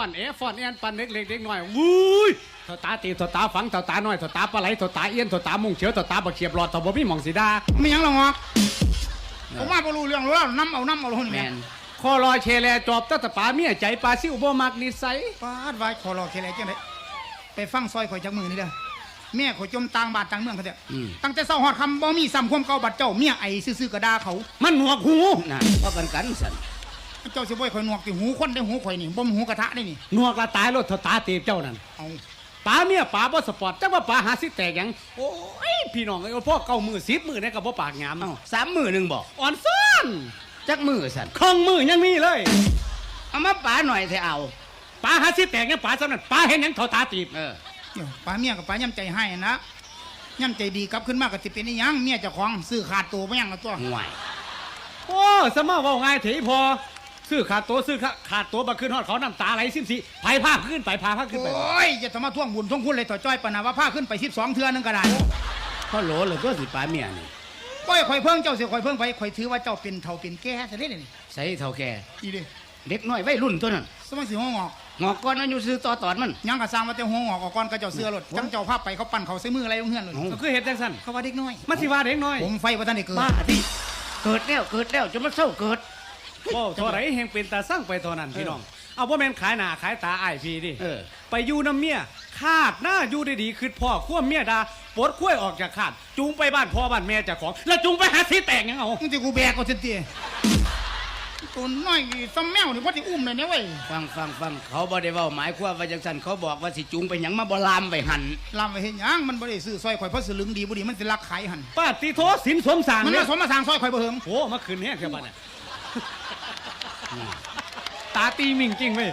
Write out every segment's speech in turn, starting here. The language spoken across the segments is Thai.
ฟอนเอฟอนแอนปันเล็กเล็กเด็กน้อยวุ้ยเถาตาตีเถาตาฝังเถาตาน้อยเถาตาปลาไหลเถาตาเอี้ยนเถาตามุงเฉียวเถาตาบักเขียบหลอดเถาบ่มีหมองสีดาไม่ยังหรอกงอกผมว่าบ่รู้เรื่องรู้แล้วน้ำเอาน้ำเอาลงนี่แมแม่นคอลอยเชแลจอบตะตะปาเมียใจปลาซิวบ่มักนิสัยปาดไว้ขอรอแค่ไหนจังไดไปฟังซอยข่อยจากมือนี่เด้อแม่ข่อยจมต่างบาทต่างเมืองเขาเด้ออืมตั้งแต่เช้าฮอดค่ำบ่มีซ้ำความเก่าบัดเจ้าเมียไอ้ซื่อๆก็ด่าเขา มันหนวกหูน่ะเพราะกันกันสัน เจ้าสิบ่ให้ข่อยหนวกที่หูคนได้หูข่อยนี่บ่มีหูกระทะได้นี่หนวกละตายรถเถาตาตีเจ้านั่นเอาปลาเมียปลาบ่สปอร์ตจักว่าปลาหาสิแตกหยังโอ้ยพี่น้องเอ้ยพ่อเก่ามือสิบมือเนี่ยก็บ่ปากหยามเอ้าสามมือหนึ่งบอกอ่อนซ่อนจักมือสันครึ่งมือยังมีเลย เอามาป่าหน่อยเถอะเอาปลาหาสิแตกเนี่ยปลาสำนั้นปลาเห็นหยังเถาตาตีบเออเดี๋ยวป้าเมียกับป้าย่ำใจให้นะย่ำใจดีกลับขึ้นมาก็สิเป็นอีหยังเมียเจ้าของซื้อขาดตัวบ่ยังละตัวห่วยโอ้สมาเว่าง่ายเถพอ ซื้อขาดตัวซื้อขาขาดตัวมาขึ้นฮอดเขาน้ำตาไหลซิมสิไผผ้าขึ้นไปพาผ้าขึ้นไปโอ้ยอย่าทำมาท่วงบุญท่วงคุณเลยต่อจ้อยปะนะว่าพาขึ้นไป12เทื่อนึงก็ได้พ่อโหลเลยก็สิป่าเมียนี่โอ้ยข่อยเพิ่งเจ้าสิข่อยเพิ่งไปข่อยถือว่าเจ้าเป็นเฒ่าเป็นแก่ซะเด้นี่ใส่เท่าแก่อีเด้เด็กน้อยวัยรุ่นตัวนั้นสมัยสิหัวงอกงอกก้อนอายุซื้อต่อตอดมันยังก็สร้างว่าแต่หัวงอกออกก่อนก็เจ้าเสื้อรถจังเจ้าภาพไปเขาปั่นเขาใส่มืออะไรลงเฮือนเลยก็คือเห็ดจังสันเขาว่าเด็กน้อยมันสิว่าเด็กน้อยผมไฟว่าท่านได้เกิดบ้าที่เกิดแล้วเกิดแล้วจะมาเศร้าเกิด โอ้เท่าไรแห่งเป็นตาสั่งไปเท่านั้นพี่น้อง เอาว่าแม่นขายหน้าขายตาอ้ายพี่ดิเออ ไปอยู่น้ำเมียคาดหน้าอยู่ดีๆคือพ่อขั้วเมียดาปลดขั้วออกจากขาด จูงไปบ้านพ่อบ้านแม่เจากของ แล้วจูงไปหาสีแตกหยังเอามึงสิกูแบกก็สิเตี้ยตัวน้อยซ้ำแมวนี่ว่าสิอุ้มเลยเนี่ยเว้ยฟังฟังฟังเขาบ่ได้เว้าหมายความว่าจังสันเขาบอกว่าสิจุงไปหยังมาบ่ลามไปหันลำไปเห็นยังมันบ่ได้ซื้อซอยข่อยเพราะสลึงดีบ่ดีมันสิรักขายหันป้าติโทสินสมสางมันเนี่มายสมมาสร้างซอยข่อยบ่เหิงโอ้มาคืนนี้เกี่ยวบ้านเนี่ย ตาตีมิงจริงเว้ย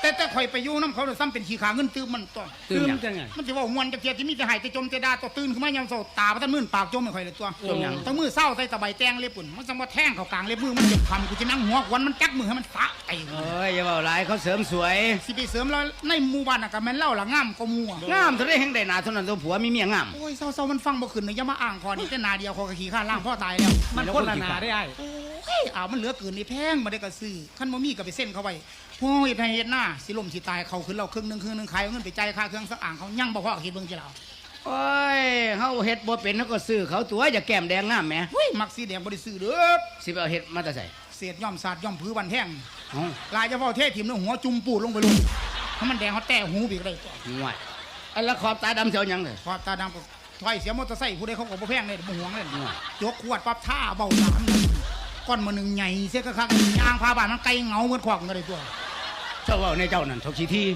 แต่แต่ข่อยไปอยู่น้ำเขาเนี่ยซ้ำเป็นขี้ขาเงินตื้มมันตัวตื่นหยังจังไง มันจะว่ามวนจะเทียที่มีแต่หายแต่จมแต่ดาตัวตื่นขึ้นมายามเช้าตาพระท่านมื่นปากจมไม่ค่อยเลยตัวจมหยังต้องมือเศร้าใส่ตะไบแตงเล็บปุ่นมันจะมาแทงเขากลางเล็บมือมันเจ็บคำกูจะนั่งหัวควันมันจักมือให้มันฟะไอ้เอ้ยอย่าเว้าหลายเขาเสริมสวยสิไปเสริมแล้วในหมู่บ้านน่ะก็แม่นเล่าละง่ามก็มัวงามเท่าได้แห่งได้หนาเท่านั้นตัวผัวมีเมียงามโอ้ยเศร้าๆมันฟังบ่ขึ้นเลยอย่ามาอ่างคอนี่แต่นาเดียวคอกะขี่ข้าล่างพ่อตายแล้วมันคนละหนาได้ไอ้โอ้ ยอ้าวมันเหลือเกินนี่แพงมาได้ก็ซื้อคันบ่มีก็ไปเส้นเขาไว้โอ้ยไทยเฮ็ดหน้าสิล่มสิตายเขาขึ้นเราครึ่งหนึงครึ่งหนึงขายเอาเงินไปจ่ายค่าเครื่องสักอ่างเขายังบ่พอคิดเบิ่งจิเราโอ้ยเฮาเฮ็ดบ่เป็นเฮาก็ซื้อเขาตัวอย่าแก้มแดงงามแหมเฮ้ยมักสีแดงบ่ได้ซื้อเด้อสิไปเอาเฮ็ดมาแต่ใส่เศษย่อมสาดย่อมผือบันแท่งเอ้าลายเฉพาะเทศถิ่มแล้วหัวจุ่มปูดลงไปลงถ้ามันแดงเขาแต่หูบีกได้ตัวห่วยอันละขอบตาดำเสียวหยังเลยพอตาดำก็ถอยเสียมอเตอร์ไซค์ผู้ใดเขาก็บ่แพงเลยบ่ห่วงเลยห่วยยกขวดปั๊บท่าเบาสาม ก้อนมาหนึ่งใหญ่เสียกะคักยางพาบ้านมันไกลเหงาเหมือนขวากกันเลยตัวเจ้าเว้าในเจ้านั่นเท่าขี้ที่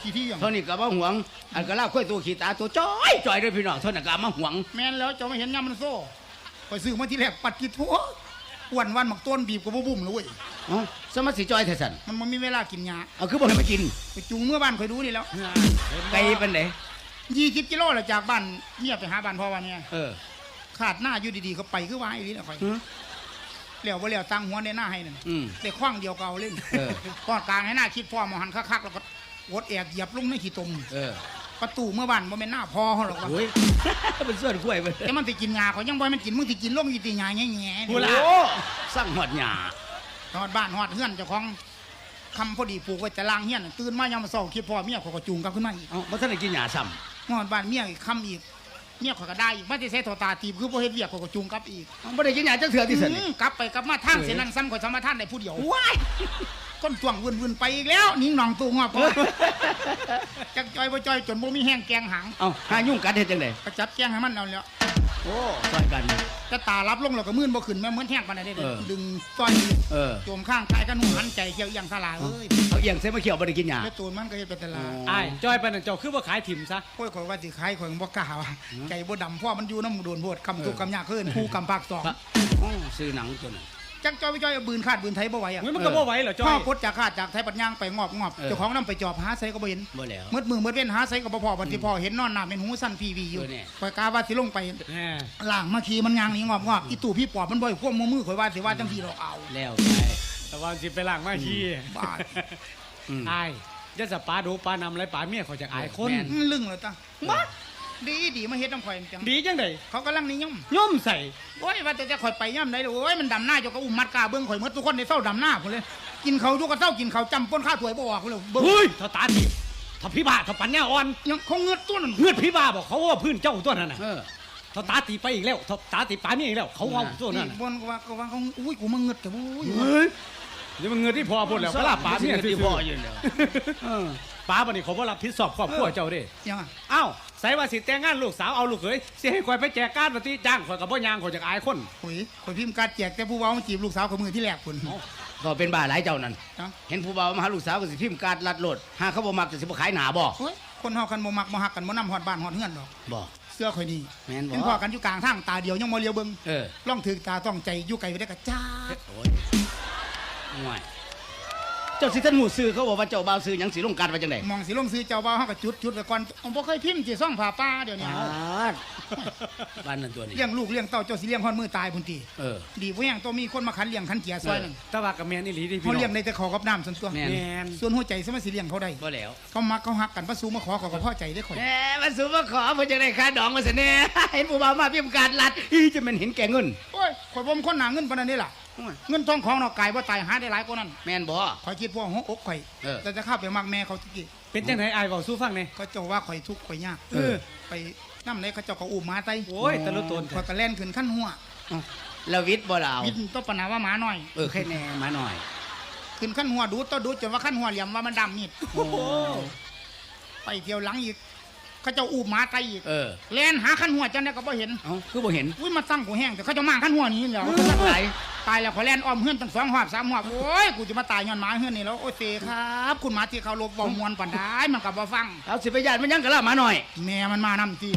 ขี้ที่อย่างเท่านี้ก็บ่ห่วงอันก็ลาค่อยตัวขี้ตาตัวจ้อยจ้อยเด้อพี่น้องเท่านั้นก็เอามาห่วงแม่นแล้วเจะไม่เห็นยามมันโซ่ไปซื้อมาที่แรกปัดกี่ทั่วอ้วนวันหมักต้นบีบกับบ่บุ่มเลยเว้ยเอ้าสมัครสิจ้อยแท้ซั่นมันมันมีเวลากินยาเอาคือบ่ให้มากินไปจูงเมื่อบ้านคอยดูนี่แล้วไกลปานใดยี่สิบกิโลแล้วจากบ้านเมียไปหาบ้านพ่อวันเนี่ยเออ ขาดหน้าอยู่ดีๆเขาไปคือว่าไอ้นี่แหละคอยหึ เหลียวว่าเหลียวตั้งหัวในหน้าให้นั่นอืม แต่คว้างเดียวเก่าเล่นเออก้อนกลางให้หน้าคิดพ่อมหันคักๆแล้วก็วดแอกเหยียบลงในขี้ตมเออประตูเมื่อบ้านบ่แม่นหน้าพ่อเขาหรอกวะโอ้ยเป็นส่วนกล้วยเบิดแต่มันสิกินงาเขายังบ่ให้มันกินมึงสิกินลงอีตีงาแง่ๆพูนี่ดละโอ้สั่งหอดหญ้าฮอดบ้านฮอดเฮือนเจ้าของคำพอดีปลูกไว้แต่ล่างเฮียนน่ะตื่นมายามมื้อเช้าคิดพ่อเมียเขาก็จูงกลับขึ้นมาอีกเอ้าบ่ทันได้กินหญ้าซ้ำฮอดบ้านเมียอีกคำอีก เมียเขาก็ได้อีกมาสิใส่โทรตาตีบคือบ่เฮ็ดเวียกเขาก็จูงกลับอีกเอ้าบ่ได้กินหญ้าจักเทื่อที่ซั่นอืนี่มกลับไปกลับมาทางเส้นนั้นซ้ำกว่าสมทานได้ผู้เดียวว้ายก้นตวงวุ่นๆไปอีกแล้วนิ่งหนองตูงอกจักจอยบ่จอยจนบ่มีแห้งแกงหางเอ้าหายุ่งกัดเฮ็ดจังได๋ก็จับแกงให้มันเอาแล้วโอ้ซอยกันแต่ตารับลงแล้วก็มื่นบ่ขึ้นแม่เหมือนแห้งปานใดเด้เออดึงต้อนเออโจมข้างกายกันหนูหันใจเขียวอย่างสลาเอ้ย เอียงใส่มาเขียวบ่ได้กินหญ้าแล้วตูนมันก็เฮ็ดเป็นตลาดไอ้จอยไปนั่นเจ้าคือว่าขายถิ่มซะโอ้ยข่อยว่าสิขายข่อยบ่กล้าว่ะใจบ่ดำเพราะมันอยู่น้ำโดนโพดคำทุกข์คำยากขึ้นผู้กำปากสองพระโอ้ซื้อหนังตัวนั้น จักจอยไปจอยเอาบืนขาดบืนไทยบ่ไหวอะเฮ้ยมันก็บ่ไหวเหรอจอยพ่อยกดจากขาดจากไทยปัดย่างไปงอบงอบเออ เจ้าของนำไปจอบหาใส่ก็บ่เห็นบ่แล้ว มืดมือมืดเว้นหาใส่ก็บ่พอบัดที่พ่อเห็นนอนหน้าเป็นหูสั้นพีวีอยู่เออเนี่ข่อยกาว่าสิลงไปแหมล่างมาขี่มันยางนี่งอบงอบอีตู่พี่ปอบมันบ่อยควบมือมือข่อยว่าสิว่าจังซี่ดอกเอา แล้วไป แต่ว่าสิไปล้างมาขี้บาดอืมไอ้ยะสปาดูปลานำไรปลาเมียเขาจะอายคน แม่นอื้อลึงเลยตาบ้าดีดีมาเฮ็ดน้ำข่อยจังดีจังไดเขากำลังนิยมย่อมใส่โอ้ยว่าแต่จะข่อยไปย่ำได้เลยโอ้ยมันดำหน้าเจ้าก็อุ้มมัดกาเบื้องข่อยหมดทุกคนในเฝ้าดำหน้าพุ่นเลย กินเขาวอยู่กับเจ้ากินเขาวจำป้นข้าวถวยบ่ออกเลยเบิ่งเฮ้ยเท่าตาตีบถ้าพี่บ้าถ้าปัญญาอ่อนยังคงเงือดตัวนั่นเงือดพี่บ้าบอกเขาว่าพื้นเจ้าตัวนั้นน่ะเออเท่าตาตีไปอีกแล้วเท่าตาตีปานี่อีกแล้วเขาเอาตัวนั้นนี่น่ะบนก็ว่าก็ว่าเขาอุ้ยกูมาเงือดแต่อุ้ยเฮ้ย เดี๋ยวมันเงินที่พอพูดแล้วก็ลาป๋าเนี่ยที่พ่ออยู่แล้วเออป๋าบันนี้เขาบ่รับผิดชอบครอบครัวเจ้าเด้ยังอะอ้าวใส่ว่าสิแต่งงานลูกสาวเอาลูกเขยสิให้ข่อยไปแจกการปฏิจ้างข่อยกับบ่ยางข่อยจากอายคนโอ้ยข่อยพิมพ์การดแจกแต่ผู้เว้ามาจีบลูกสาวกับมือที่แรกพุ่นก็เป็นบ้าหลายเจ้านั่นเนาะเห็นผู้บ่าวมาหาลูกสาวก็สิพิมพ์การ์ดลัดโหลดหาเขาบ่มักจะสิบ่ขายหนาบ่โอ้ยคนเฮากันบ่มักบ่ฮักกันบ่นำฮอดบ้านฮอดเฮือนดอกบ่เสื้อข่อยนี่แม่นบ่เห็นพ่อกันอยู่กลางทางตาเดียวยังบ่เลียวเบิ่งเออล่องถึกตาต้องใจอยู่ไกลไปได้กะจ้า ดโอ้ยง่วยเจ้าสิท่านหมู่ซื้อเขาบอกว่าเจ้าบ่าวซื้อหยังสิลงการว่าจังได๋มองสิลงซื้อเจ้าบ่าวเฮาก็จุดจุดไว้ก่อนผมบ่เคยพิมพ์สิซ่องผ้าป้าเดี๋ยวนี้บ้านนั่นตัวนี้ เลี้ยงลูกเลี้ยงเต้าเจ้าสิเลี้ยงฮอดมือตายพุ่นติเออ ดีบ่แฮงต้องมีคนมาขันเลี้ยงขันเกียซอยนั่นแต่ว่ากับแม่นอีหลีเดิพี่เขาน้เลี้ยองงได้แต่ขอกับน้ำส่วนตัว แม่นแม่นส่วนหัวใจสมัยสิเลี้ยงเขาได้บ่แล้วเขามักเขาฮักกันพระสูมาขอเขาก็พอใจได้ข่อย แหมมันสูมาขอเพิ่นจังได๋ค่าดองมาซะแน่ เห็นผู้บ่าวมาพิมพ์การ์ดลัดอีจะมันเห็นแก่เงินโอ้ยข่อยบ่มนคนหนาเงินปานนั้นนี่ล่ะโอ้ย เงินทองของเนาะกายบ่ตายหาได้หลายกว่านั้นแม่นบ่ข่อยคิดว่าหัวอกข่อยเออแต่จะเข้าไปมักแม่เขาตะกี้เป็นจังไหนอายเว้าสู้ฟังแหน่เขาเจ้าว่าข่อยทุกข์ข่อยยากเออไปนำไหนเขาเจ้าก็อุ้มมาไตโอ้ยแต่ละตนข่อยก็แล่นขึ้นขั้นหัวแล้ววิทย์บ่ล่ะเอาวิทย์ต้นปัญหาว่าหมาน้อยเออแค่แน่มาหน่อย ขึ้นขั้นหัวดูดต่อดูดจนว่าขั้นหัวเหลี่ยมว่ามันดำมีดโอ้ไปเที่ยวหลังอีกเขาเจ้าอุ้มมาไตอีกเออแล่นหาขั้นหัวจังได้ก็บ่เห็นเอ้าคือบ่เห็นอุ้ยมาตั้งกูแห้งแต่เขาเจะมางขั้นหัวนี้แล้วมันก็ไหล ตายแล้วขอยแล่นอ้อมเฮือนตั้งสองหอบสามหอบโอ้ยกูจะมาตายย้อนหมาเฮือนนี่แล้วโอ้ยเตครับ คุณหมาที่เขาลบบ่มวนปันได้มันก็บ่ฟังเอาสิไปญาติมันยังก็ล่ะมาหน่อย แม่มันมานำที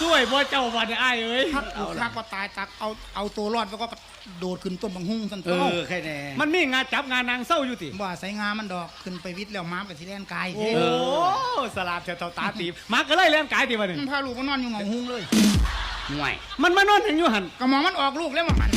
ช่วยบ่เจ้าบ่ได้อายเอ้ยทักกูทักก็ตายตักเอาเอาตัวรอดแล้วก็โดดขึ้นต้นบังฮุ้งสันเอตัวอแค่แน่มันมีงานจับงานนางเศร้าอยู่ติบ่ใส่งามันดอกขึ้นไปวิทย์แล้วม้าไปสิแล่นกายโอ้สลาดแถวๆตาตีบมาก็เลยเล่นกายติบัดนี้มันพาลูกมันนอนอยู่เหงาฮุ้งเลยห่วยมันมานอนหยังอยู่หั่นก็มองมันออกลูกแล้วว่ามัน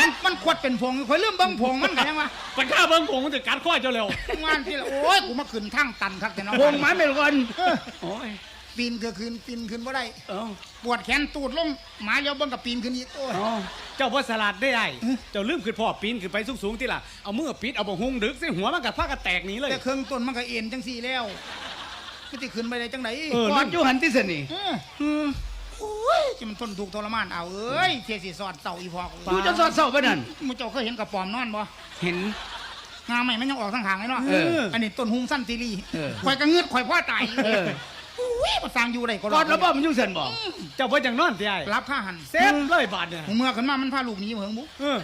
มันมันขวดเป็นพงข่อยลืมเบิ่งพงมันกันยังวะปัญข้าเบิ่งผงมันจะกัดข้อเจ้าเร็วงานที่ละโอ้ยกูมาขึ้นทางตันครับแต่น้องวงมาเป็นคนเออโอ้ยปีนก็ขึ้นปีนขึ้นบ่ได้เอ้าปวดแขนตูดลงหมาเลี้ยวเบิ่งกับปีนขึ้นอีกโอ้ยเอ้าเจ้าบ่สลัดได้ไอ้เจ้าลืมขึ้นพ่อปีนขึ้นไปสูงๆติล่ะเอามือปิดเอาบ่หุงดึกสิหัวมันก็พากันแตกหนีเลยแต่เครื่องต้นมันก็เอ็นจังสี่แล้วก็สิขึ้นไปได้จังไดเออวัดอยู่หันที่สนี่เอออืม โอ้ยจะมันทนถูกข์ทรมานเอาเอ้ยเทียสิสอดเต่าอีพอกกูจะสอดเศร้าไปนั่นมึงเจ้าเคยเห็นกระป๋อมนอนบ่เห็นงาใหม่มันยังออกทางหางเลยเนาะเอออันนี้ต้นหุงสั้นตีรีเออข่อยก็เงือดข่อยพ่อตายเอออุ้ยมาสร้างอยู่ได้ก็กอดแล้วบ่มันอยู่เส้นบ่เจ้าบ่จังนอนติไอ้รับค่าหันเซ็ตเลยบาดเนี่ยหูเมื่อขึ้นมามันพาลูกหนีเหมืองบุเออ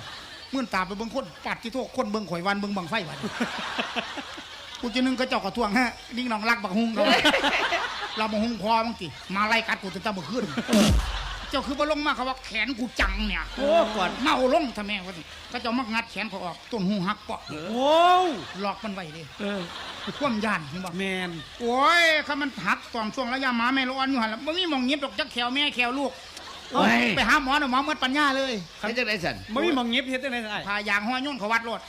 มื่นตาไปเบิ่งคนปัดที่โทษคนเบิ่งข่อยวันเบิ่งบังไฟวันกูจะนึงกระจอกกระทวงฮะดิ้งน้องรักบักฮุงเขา เราบักฮุงพอมั้งติมาไล่กัดกูจนตาบ่ขึ้น เจ้าคือบ่ลงมาเขาว่าแขนกูจังเนี่ยโอ้กอดเมาลงทำแม่วะนี่ก็เจะมักงัดแขนเขาออกต้นหูหักเปาะโอ้หลอกมันไว้เลยเออความย่านนี่บ่แมนโอ้ยถ้ามันหักตอนช่วงระยะหมาแม่ร้อนอยู่หั่นล่ะบ่มีหมองเงียบดอกจักแขวแม่แขวลูกโอ้ย ไปหาหมอน่ะหมอหมดปัญญาเลยเขาจะได้สันบ่มีหมองเงียบเฮ็ดจังได๋ไอ้พายางห้อยโยุ่นเขาวัดรถ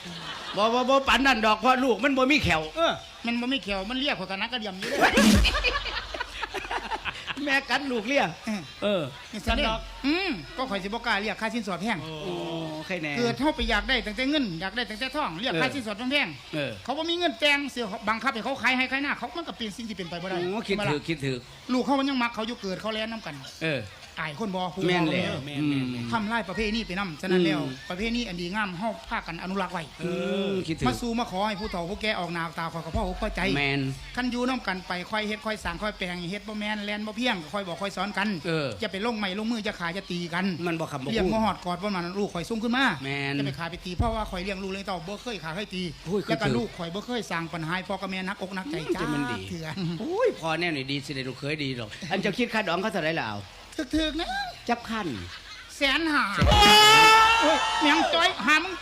บ่บ่บ่ปันนั่นดอกเพราะลูกมันบ่มีแขวเออมันบ่มีแขวมันเรียกเขากันนักกระเดียมอยู่เด้ แม่กัดลูกเลี้ยเออ เออนี่สันดอกอืมก็ข่อยสิบ่กล้าเรียกค่าสินสอดแพงโอ้ใครแน่ เกิดเฮาไปอยากได้ตั้งแต่เงินอยากได้ตั้งแต่ทองเรียกค่าสินสอดแพงเออๆเขาบ่มีเงินแต่งเสียบังคับให้เขาขายให้ขายหน้าเขามันก็เป็นสิ่งที่เป็นไปบ่ได้โอ้คิดใช่ไหมถือล่ะคิดถือลูกเขามันยังมักเขาอยู่เกิดเขาแล่นน้ำกัน เออ อายคนบ่ผู้แม่นบ่แล้วแม่นแม่นแม่น ทำลายประเพณีไปนํฉะนั้นแล้ว อืม ประเพณีอันดีงามเฮาพากันอนุรักษ์ไว้อืมคิดถือมาสู่มาขอให้ผู้เฒ่าผู้แก่ออกหน้าออกตาขอยกับพ่ออกพ่อใจแมน คันอยู่น้ำกันไปค่อยเฮ็ดค่อยสร้างค่อยแปลงเฮ็ดบ่แม่นแลนบ่เพียงค่อยบอกค่อยสอนกันเออ จะไปลงไม้ลงมือจะขาจะตีกันมันบ่คำบ่เลี้ยงพูดบ่ฮอดกอดบ่มันลูกข่อยสูงขึ้นมาแม่นจะไปขาไปตีเพราะว่าข่อยเลี้ยงลูกเลยเต่าบ่เคยขาเคยตีโอ้ยคือแล้วก็ถือลูกข่อยบ่เคยสร้างปัญหาให้พ่อกับแม่นักอกนักใจอืมจ้าจะมันดี เถื่อน โอ้ยพอแน่นี่ดีสิได้ลูกเคยดีหรอก อันเจะคิดค่าดองเขาเท่าไหร่ล่ะเอา ถึกๆนะจับคันแสนหาโอ้ยแมงจ้อยหามึง